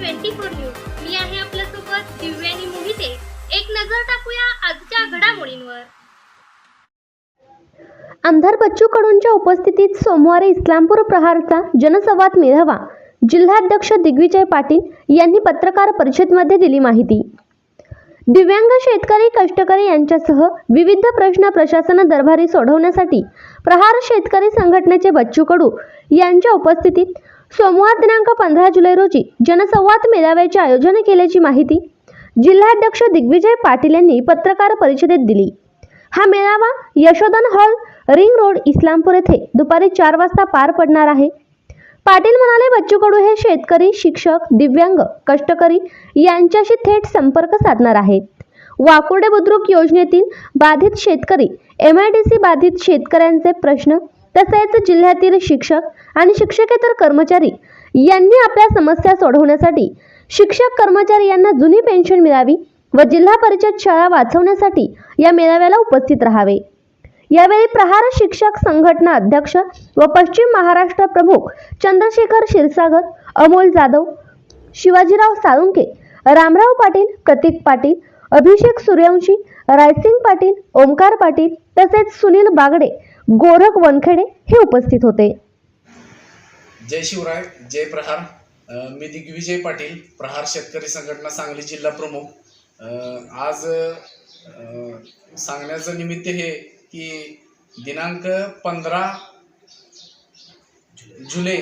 Twenty four news. मी आहे आपल्यासोबत दिव्यानी मोहिते. एक नजर टाकूया आजच्या घडामोडींवर. आमदार बच्चू कडूंच्या उपस्थितीत सोमवारी इस्लामपूर प्रहारचा जनसंवाद मेळावा. जिल्हाध्यक्ष दिग्विजय पाटील यांनी पत्रकार परिषदेमध्ये दिली माहिती. दिव्यांग शेतकरी कष्टकरी यांच्यासह विविध प्रश्न प्रशासन दरबारी सोडवण्यासाठी प्रहार शेतकरी संघटनेचे बच्चू कडू यांच्या उपस्थितीत सोमवार दिनांक पंधरा जुलै रोजी जनसंवाद मेळाव्याचे आयोजन केल्याची माहिती जिल्हाध्यक्ष दिग्विजय पाटील यांनी पत्रकार परिषदेत दिली. हा मेळावा Yashodhan hall ring road Islampur येथे दुपारी चार वाजता पार पडणार आहे. पाटील म्हणाले बच्चू कडू हे शेतकरी शिक्षक दिव्यांग कष्टकरी यांच्याशी थेट संपर्क साधणार आहेत. वाकुर्डे बुद्रुक योजनेतील बाधित शेतकरी एम आय डी सी बाधित शेतकऱ्यांचे प्रश्न तसेच जिल्ह्यातील शिक्षक आणि शिक्षकेतर कर्मचारी यांनी आपल्या समस्या सोडवण्यासाठी शिक्षक कर्मचारी यांना जुनी पेन्शन मिळावी व जिल्हा परिषद शाळा वाचवण्यासाठी या मेळाव्याला उपस्थित राहावे. यावेळी प्रहार शिक्षक संघटना अध्यक्ष व पश्चिम महाराष्ट्र प्रमुख चंद्रशेखर क्षीरसागर अमोल जाधव शिवाजीराव साळुंके रामराव पाटील प्रतीक पाटील अभिषेक सूर्यवंशी रायसिंग पाटील ओमकार पाटील तसेच सुनील बागडे गोरख वनखेडे हे उपस्थित होते. जय शिवराय जय प्रहार. मी दिग्विजय पाटील प्रहार शेतकरी संघटना सांगली जिल्हा प्रमुख. आज सांगण्याचं निमित्त हे की दिनांक पंधरा जुलै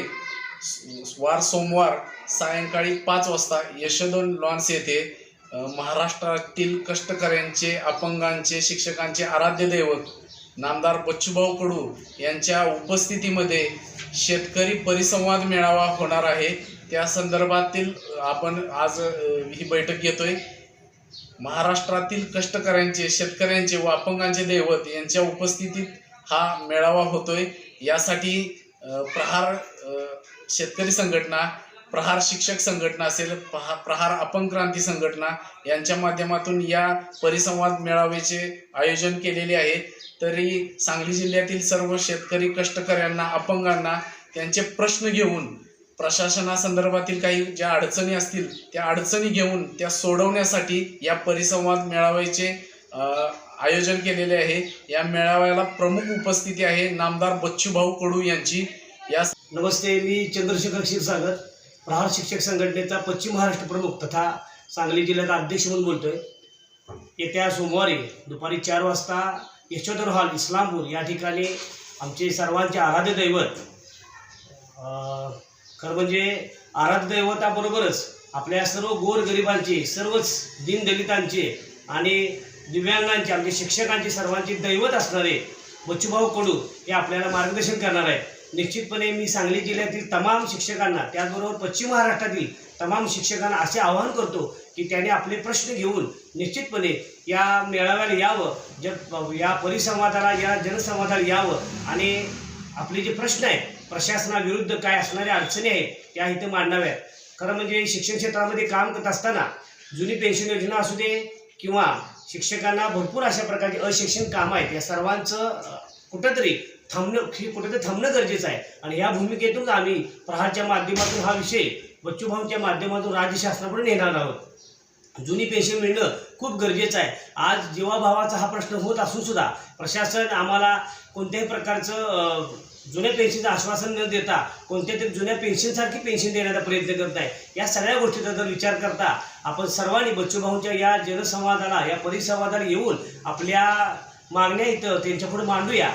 वार सोमवार सायंकाळी पाच वाजता यशोदन लॉन्स येथे महाराष्ट्रातील कष्टकऱ्यांचे अपंगांचे शिक्षकांचे आराध्य दैवत नामदार बच्चूभाऊ कडू यांच्या उपस्थितीमध्ये शेतकरी परिसंवाद मेळावा होणार आहे. त्या संदर्भातील आपण आज ही बैठक घेतोय. महाराष्ट्रातील कष्टकऱ्यांचे शेतकऱ्यांचे व अपंगांचे दैवत यांच्या उपस्थितीत हा मेळावा होतोय. यासाठी प्रहार शेतकरी संघटना प्रहार शिक्षक संघटना असेल प्रहा प्रहार अपंग क्रांती संघटना यांच्या माध्यमातून या परिसंवाद मेळाव्याचे आयोजन केलेले आहे. तरी सांगली जिल्ह्यातील सर्व शेतकरी कष्टकऱ्यांना अपंगांना त्यांचे प्रश्न घेऊन प्रशासनासंदर्भातील काही ज्या अडचणी असतील त्या अडचणी घेऊन त्या सोडवण्यासाठी या परिसंवाद मेळाव्याचे आयोजन केलेले आहे. या मेळाव्याला प्रमुख उपस्थिती आहे नामदार बच्चूभाऊ कडू यांची. या नमस्ते मी चंद्रशेखर क्षीरसागर. प्रहार शिक्षक संघटनेचा पश्चिम महाराष्ट्र प्रमुख तथा सांगली जिल्ह्याचा अध्यक्ष म्हणून बोलतोय. येत्या सोमवारी दुपारी चार वाजता यशोधर हॉल इस्लामपूर या ठिकाणी आमचे सर्वांचे आराध्य दैवत खरं म्हणजे आराध्य दैवताबरोबरच आपल्या सर्व गोरगरिबांचे सर्वच दीनदलितांचे आणि दिव्यांगांचे आमचे शिक्षकांचे सर्वांचे दैवत असणारे बच्चूभाऊ कडू हे आपल्याला मार्गदर्शन करणार आहे निश्चितपणे मी सांगली जिल्ह्यातील तमाम शिक्षकांना त्याचबरोबर पश्चिम महाराष्ट्रातील तमाम शिक्षकांना असे आवाहन करतो की त्याने आपले प्रश्न घेऊन निश्चितपणे या मेळाव्याला यावं ज या परिसंवादाला या जनसंवादाला यावं. आणि आपले जे प्रश्न आहेत प्रशासनाविरुद्ध काय असणाऱ्या अडचणी आहेत त्या इथं मांडाव्यात. खरं म्हणजे शिक्षण क्षेत्रामध्ये काम करत असताना जुनी पेन्शन योजना असू दे किंवा शिक्षकांना भरपूर अशा प्रकारची अशिक्षण कामं आहेत या सर्वांचं कुठंतरी थांबणं हे कुठंतरी थांबणं गरजेचं आहे. आणि या भूमिकेतून आम्ही प्रहारच्या माध्यमातून हा विषय बच्चूभाऊंच्या माध्यमातून राज्य शासनाकडे नेणार आहोत. जुनी पेन्शन मिळणं खूप गरजेचं आहे. आज जीवाभावाचा हा प्रश्न होत असून सुद्धा प्रशासन आम्हाला कोणत्याही प्रकारचं जुन्या पेन्शनचं आश्वासन न देता कोणत्या तरी जुन्या पेन्शनसारखी पेन्शन देण्याचा प्रयत्न करत आहे. या सगळ्या गोष्टीचा जर विचार करता आपण सर्वांनी बच्चूभाऊंच्या या जनसंवादाला या परिसंवादाला येऊन आपल्या मागण्या इथं त्यांच्यापुढे मांडूया.